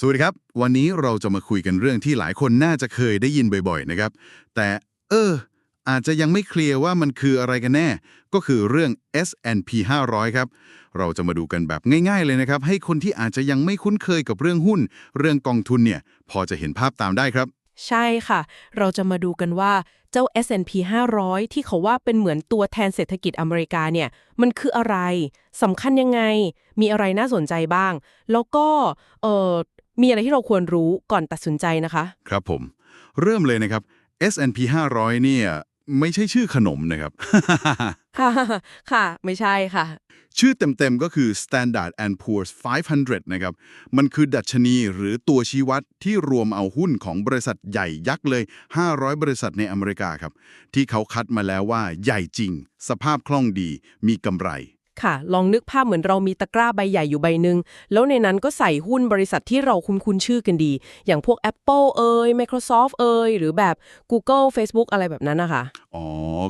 สวัสดีครับ วันนี้เราจะมาคุยกันเรื่องที่หลายคนน่าจะเคยได้ยินบ่อยๆนะครับ แต่เออ อาจจะยังไม่เคลียร์ว่ามันคืออะไรกันแน่ ก็คือเรื่อง S&P 500 ครับ เราจะมาดูกันแบบง่ายๆเลยนะครับ ให้คนที่อาจจะยังไม่คุ้นเคยกับเรื่องหุ้น เรื่องกองทุนเนี่ย พอจะเห็นภาพตามได้ครับ ใช่ค่ะ เราจะมาดูกันว่าเจ้า S&P 500 ที่เขาว่าเป็นเหมือนตัวแทนเศรษฐกิจอเมริกาเนี่ย มันคืออะไรสำคัญยังไง มีอะไรน่าสนใจบ้าง แล้วก็เออ มีอะไรที่เราควรรู้ก่อนตัดสินใจนะคะ ครับผม เริ่มเลยนะครับ S&P 500 เนี่ย ไม่ใช่ชื่อขนมนะครับค่ะค่ะ ไม่ใช่ค่ะ ชื่อเต็มๆก็คือ Standard and Poor's 500 นะครับ มันคือดัชนีหรือตัวชี้วัดที่รวมเอาหุ้นของบริษัทใหญ่ยักษ์เลย 500 บริษัทในอเมริกาครับ ที่เขาคัดมาแล้วว่าใหญ่จริง สภาพคล่องดี มีกำไร ค่ะ ลองนึกภาพเหมือนเรามีตะกร้าใบใหญ่อยู่ใบหนึ่งแล้วในนั้นก็ใส่หุ้นบริษัทที่เราคุ้นๆชื่อกันดี อย่างพวก Apple เอ่ย Microsoft เอ่ย หรือแบบ Google Facebook อะไรแบบนั้นนะคะอ๋อ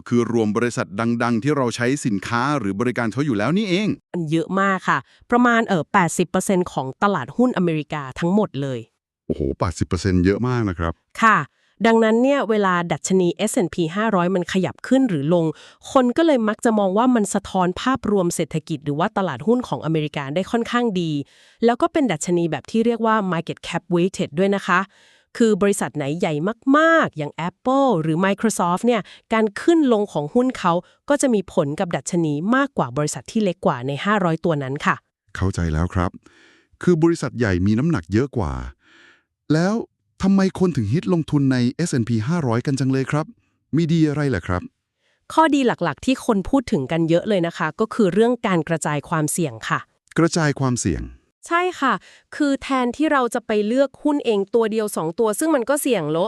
คือรวมบริษัทดังๆ ที่เราใช้สินค้าหรือบริการเขาอยู่แล้วนี่เองมันเยอะมากค่ะ ประมาณเออ80%ของตลาดหุ้นอเมริกาทั้งหมดเลย โอ้โห 80%เยอะมากนะครับ ค่ะ ดังนั้นเนี่ยเวลาดัชนี S&P 500 มันขยับขึ้นหรือลง คนก็เลยมักจะมองว่ามันสะท้อนภาพรวมเศรษฐกิจหรือว่าตลาดหุ้นของอเมริกาได้ค่อนข้างดี แล้วก็เป็นดัชนีแบบที่เรียกว่า market cap weighted ด้วยนะคะคือบริษัทไหนใหญ่มาก ๆ อย่าง Apple หรือ Microsoft เนี่ย การขึ้นลงของหุ้นเขาก็จะมีผลกับดัชนีมากกว่าบริษัทที่เล็กกว่าใน 500 ตัวนั้นค่ะ เข้าใจแล้วครับ คือบริษัทใหญ่มีน้ำหนักเยอะกว่า แล้ว ทำไมคนถึงฮิตลงทุนใน S&P 500 กันจังเลยครับ มีดีอะไรเหรอครับ ข้อดีหลักๆ ที่คนพูดถึงกันเยอะเลยนะคะ ก็คือเรื่องการกระจายความเสี่ยงค่ะ กระจายความเสี่ยง ใช่ค่ะ คือแทนที่เราจะไปเลือกหุ้นเองตัวเดียว 2 ตัว ซึ่งมันก็เสี่ยงโล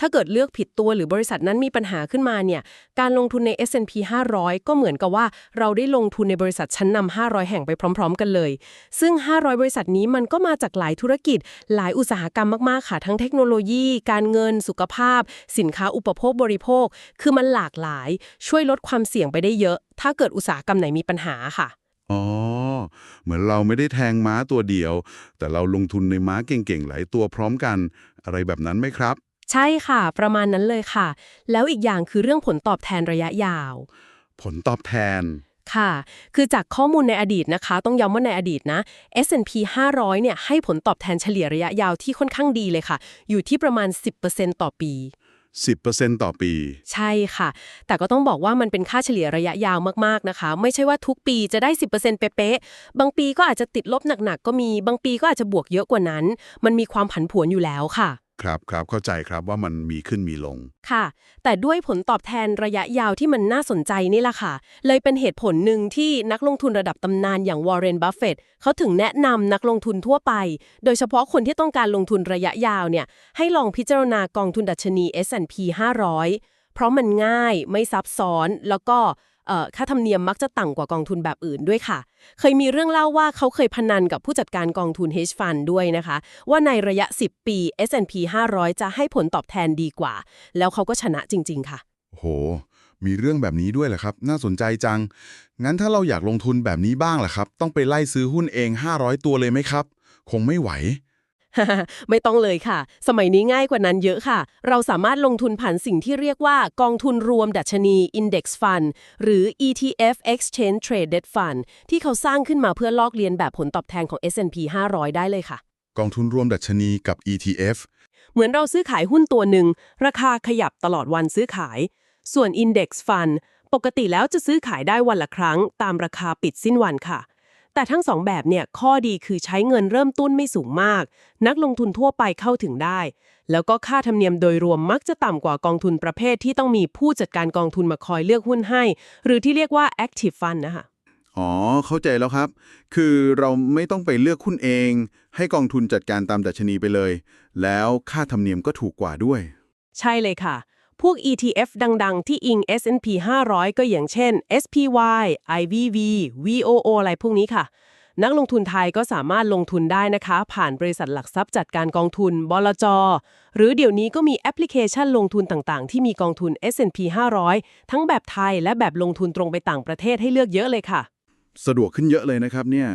ถ้าเกิดเลือกผิดตัวหรือบริษัทนั้นมีปัญหาขึ้นมาเนี่ย การลงทุนใน S&P 500 ก็เหมือนกับว่าเราได้ลงทุนในบริษัทชั้นนำ500 แห่งไปพร้อม ๆ กันเลย ซึ่ง 500 บริษัทนี้มันก็มาจากหลายธุรกิจ หลายอุตสาหกรรมมากๆค่ะ ทั้งเทคโนโลยี การเงิน สุขภาพ สินค้าอุปโภคบริโภค คือมันหลากหลาย ช่วยลดความเสี่ยงไปได้เยอะ ถ้าเกิดอุตสาหกรรมไหนมีปัญหาค่ะ อ๋อ เหมือนเราไม่ได้แทงม้าตัวเดียว แต่เราลงทุนในม้าเก่งๆหลายตัวพร้อมกัน อะไรแบบนั้นไหมครับ ใช่ค่ะ ประมาณนั้นเลยค่ะ แล้วอีกอย่างคือเรื่องผลตอบแทนระยะยาว ผลตอบแทนค่ะ คือจากข้อมูลในอดีตนะคะ ต้องย้ำว่าในอดีตนะ S&P 500 เนี่ยให้ผลตอบแทนเฉลี่ยระยะยาวที่ค่อนข้างดีเลยค่ะ อยู่ที่ประมาณ 10%ต่อปี 10%ต่อปี ใช่ค่ะ แต่ก็ต้องบอกว่ามันเป็นค่าเฉลี่ยระยะยาวมากๆนะคะ ไม่ใช่ว่าทุกปีจะได้ 10%เป๊ะๆ บางปีก็อาจจะติดลบหนักๆ ก็มี บางปีก็อาจจะบวกเยอะกว่านั้น มันมีความผันผวนอยู่แล้วค่ะ ครับครับเข้าใจครับว่ามันมีขึ้นมีลง ค่ะ แต่ด้วยผลตอบแทนระยะยาวที่มันน่าสนใจนี่แหละค่ะ เลยเป็นเหตุผลหนึ่งที่นักลงทุนระดับตำนานอย่างวอร์เรนบัฟเฟตเขาถึงแนะนำนักลงทุนทั่วไป โดยเฉพาะคนที่ต้องการลงทุนระยะยาวเนี่ย ให้ลองพิจารณากองทุนดัชนี S&P 500 เพราะมันง่ายไม่ซับซ้อนแล้วก็ ค่าธรรมเนียมมักจะต่ำกว่ากองทุนแบบอื่นด้วยค่ะ เคยมีเรื่องเล่าว่าเขาเคยพนันกับผู้จัดการกองทุน hedge fund ด้วยนะคะ ว่าในระยะ 10 ปี S&P 500 จะให้ผลตอบแทนดีกว่า แล้วเขาก็ชนะจริง ๆ ค่ะ โห มีเรื่องแบบนี้ด้วยเหรอครับ น่าสนใจจัง งั้นถ้าเราอยากลงทุนแบบนี้บ้างล่ะครับ ต้องไปไล่ซื้อหุ้นเอง 500 ตัวเลยไหมครับ คงไม่ไหว ไม่ต้องเลยค่ะ สมัยนี้ง่ายกว่านั้นเยอะค่ะ เราสามารถลงทุนผ่านสิ่งที่เรียกว่ากองทุนรวมดัชนี Index Fund หรือ ETF Exchange Traded Fund ที่เขาสร้างขึ้นมาเพื่อลอกเลียนแบบผลตอบแทนของ S&P 500 ได้เลยค่ะ กองทุนรวมดัชนีกับ ETF เหมือนเราซื้อขายหุ้นตัวหนึ่ง ราคาขยับตลอดวันซื้อขาย ส่วน Index Fund ปกติแล้วจะซื้อขายได้วันละครั้ง ตามราคาปิดสิ้นวันค่ะ แต่ทั้งสองแบบเนี่ยข้อดีคือใช้เงินเริ่มต้นไม่สูงมาก นักลงทุนทั่วไปเข้าถึงได้ แล้วก็ค่าธรรมเนียมโดยรวมมักจะต่ำกว่ากองทุนประเภทที่ต้องมีผู้จัดการกองทุนมาคอยเลือกหุ้นให้ หรือที่เรียกว่า active fund นะคะอ๋อ เข้าใจแล้วครับ คือเราไม่ต้องไปเลือกหุ้นเอง ให้กองทุนจัดการตามดัชนีไปเลย แล้วค่าธรรมเนียมก็ถูกกว่าด้วย ใช่เลยค่ะ พวก ETF ดังๆ ที่อิง S&P 500 ก็อย่างเช่น SPY IVV VOO อะไรพวกนี้ค่ะ นักลงทุนไทยก็สามารถลงทุนได้นะคะ ผ่านบริษัทหลักทรัพย์จัดการกองทุนบลจ หรือเดี๋ยวนี้ก็มีแอปพลิเคชันลงทุนต่างๆ ที่มีกองทุน S&P 500 ทั้งแบบไทยและแบบลงทุนตรงไปต่างประเทศให้เลือกเยอะเลยค่ะ สะดวกขึ้นเยอะเลยนะครับเนี่ย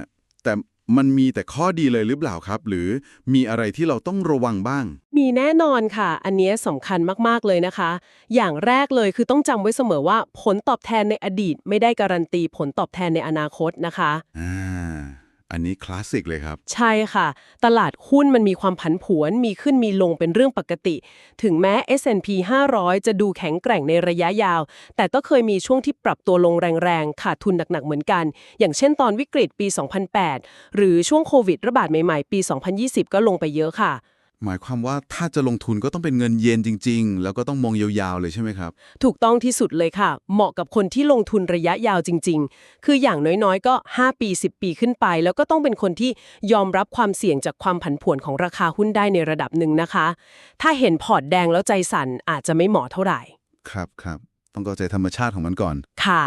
แต่ มันมีแต่ข้อดีเลยหรือเปล่าครับ หรือมีอะไรที่เราต้องระวังบ้าง มีแน่นอนค่ะ อันเนี้ยสำคัญมาก ๆ เลยนะคะ อย่างแรกเลยคือต้องจำไว้เสมอว่าผลตอบแทนในอดีตไม่ได้การันตีผลตอบแทนในอนาคตนะคะ อ่า อันนี้คลาสสิกเลยครับ ใช่ค่ะ ตลาดหุ้นมันมีความผันผวน มีขึ้นมีลงเป็นเรื่องปกติ ถึงแม้ S&P 500 จะดูแข็งแกร่งในระยะยาว แต่ก็เคยมีช่วงที่ปรับตัวลงแรงๆ ขาดทุนหนักๆ เหมือนกัน อย่างเช่นตอนวิกฤตปี 2008 หรือช่วงโควิดระบาดใหม่ๆ ปี 2020 ก็ลงไปเยอะค่ะ หมายความว่าถ้าจะลงทุนก็ต้องเป็นเงินเย็นจริง ๆ แล้วก็ต้องมองยาวๆเลยใช่ไหมครับ ถูกต้องที่สุดเลยค่ะ เหมาะกับคนที่ลงทุนระยะยาวจริง ๆ คืออย่างน้อยๆ ก็ 5 ปี 10 ปีขึ้นไป แล้วก็ต้องเป็นคนที่ยอมรับความเสี่ยงจากความผันผวนของราคาหุ้นได้ในระดับหนึ่งนะคะ ถ้าเห็นพอร์ตแดงแล้วใจสั่นอาจจะไม่เหมาะเท่าไหร่ ครับครับ ต้องเข้าใจธรรมชาติของมันก่อน ค่ะ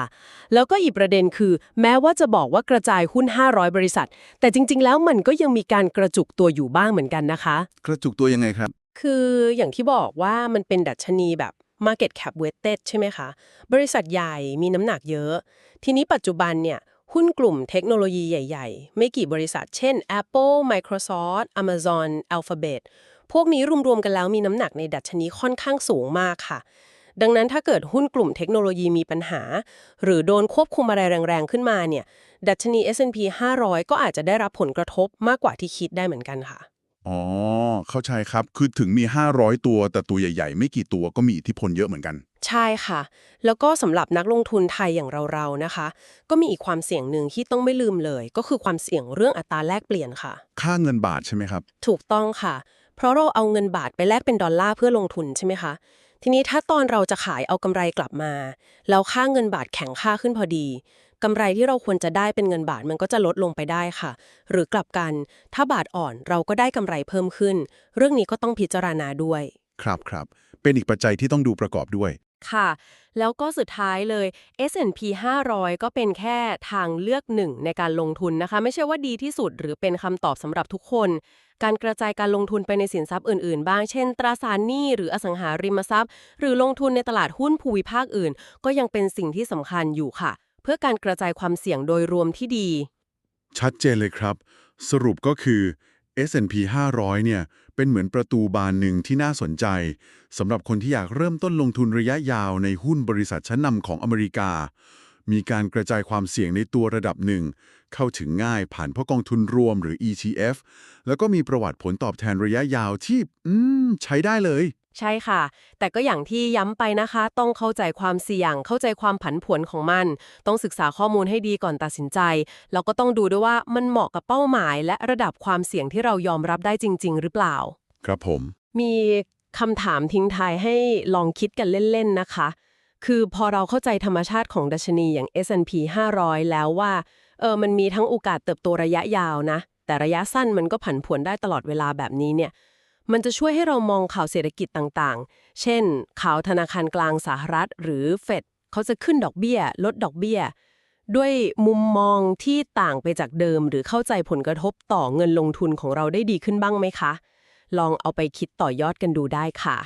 แล้วก็อีกประเด็นคือ แม้ว่าจะบอกว่ากระจายหุ้น 500 บริษัท แต่จริง ๆ แล้วมันก็ยังมีการกระจุกตัวอยู่บ้างเหมือนกันนะคะ กระจุกตัวยังไงครับ คืออย่างที่บอกว่ามันเป็นดัชนีแบบ Market Cap Weighted ใช่ไหมคะ บริษัทใหญ่มีน้ำหนักเยอะ ทีนี้ปัจจุบันเนี่ยหุ้นกลุ่มเทคโนโลยีใหญ่ ๆ ไม่กี่บริษัท เช่น Apple Microsoft Amazon Alphabet พวกนี้รวมๆกันแล้วมีน้ำหนักในดัชนีค่อนข้างสูงมากค่ะ ดังนั้นถ้าเกิดหุ้นกลุ่มเทคโนโลยีมีปัญหา หรือโดนควบคุมอะไรแรงๆ ขึ้นมาเนี่ย ดัชนี S&P 500 ก็อาจจะได้รับผลกระทบมากกว่าที่คิดได้เหมือนกันค่ะ อ๋อ เข้าใจครับ คือถึงมี 500 ตัว แต่ตัวใหญ่ๆ ไม่กี่ตัวก็มีอิทธิพลเยอะเหมือนกัน ใช่ค่ะ แล้วก็สำหรับนักลงทุนไทยอย่างเราๆ นะคะ ก็มีอีกความเสี่ยงหนึ่งที่ต้องไม่ลืมเลย ก็คือความเสี่ยงเรื่องอัตราแลกเปลี่ยนค่ะ ค่าเงินบาทใช่ไหมครับ ถูกต้องค่ะ เพราะเราเอาเงินบาทไปแลกเป็นดอลลาร์เพื่อลงทุนใช่ไหมคะ ทีนี้ถ้าตอนเราจะขายเอากำไรกลับมา แล้วค่าเงินบาทแข็งค่าขึ้นพอดีกำไรที่เราควรจะได้เป็นเงินบาทมันก็จะลดลงไปได้ค่ะ หรือกลับกัน ถ้าบาทอ่อนเราก็ได้กำไรเพิ่มขึ้น เรื่องนี้ก็ต้องพิจารณาด้วย ครับครับเป็นอีกปัจจัยที่ต้องดูประกอบด้วยค่ะ แล้วก็สุดท้ายเลย S&P 500 ก็เป็นแค่ทางเลือกหนึ่งในการลงทุนนะคะ ไม่ใช่ว่าดีที่สุดหรือเป็นคำตอบสำหรับทุกคน การกระจายการลงทุนไปในสินทรัพย์อื่นๆ บ้าง เช่น ตราสารหนี้หรืออสังหาริมทรัพย์ หรือลงทุนในตลาดหุ้นภูมิภาคอื่น ก็ยังเป็นสิ่งที่สำคัญอยู่ค่ะ เพื่อการกระจายความเสี่ยงโดยรวมที่ดี ชัดเจนเลยครับ สรุปก็คือ S&P 500 เนี่ย เป็นเหมือนประตูบานหนึ่งที่น่าสนใจสำหรับคนที่อยากเริ่มต้นลงทุนระยะยาวในหุ้นบริษัทชั้นนำของอเมริกา มีการกระจายความเสี่ยงในตัวระดับหนึ่ง เข้าถึงง่ายผ่านพวกกองทุนรวมหรือ ETF แล้วก็มีประวัติผลตอบแทนระยะยาวที่ อืม ใช้ได้เลย ใช่ค่ะ แต่ก็อย่างที่ย้ำไปนะคะ ต้องเข้าใจความเสี่ยง เข้าใจความผันผวนของมัน ต้องศึกษาข้อมูลให้ดีก่อนตัดสินใจ แล้วก็ต้องดูด้วยว่ามันเหมาะกับเป้าหมาย และระดับความเสี่ยงที่เรายอมรับได้จริง ๆ หรือเปล่า ครับผม มีคำถามทิ้งท้ายให้ลองคิดกันเล่น ๆ นะคะ คือพอเราเข้าใจธรรมชาติของดัชนีอย่าง S&P 500 แล้วว่าเออมันมีทั้งโอกาสเติบโตระยะยาวนะ แต่ระยะสั้นมันก็ผันผวนได้ตลอดเวลาแบบนี้เนี่ยมันจะช่วยให้เรามองข่าวเศรษฐกิจต่างๆ เช่น ข่าวธนาคารกลางสหรัฐ หรือเฟดเขาจะขึ้นดอกเบี้ย ลดดอกเบี้ย ด้วยมุมมองที่ต่างไปจากเดิม หรือเข้าใจผลกระทบต่อเงินลงทุนของเราได้ดีขึ้นบ้างไหมคะ ลองเอาไปคิดต่อยอดกันดูได้ค่ะ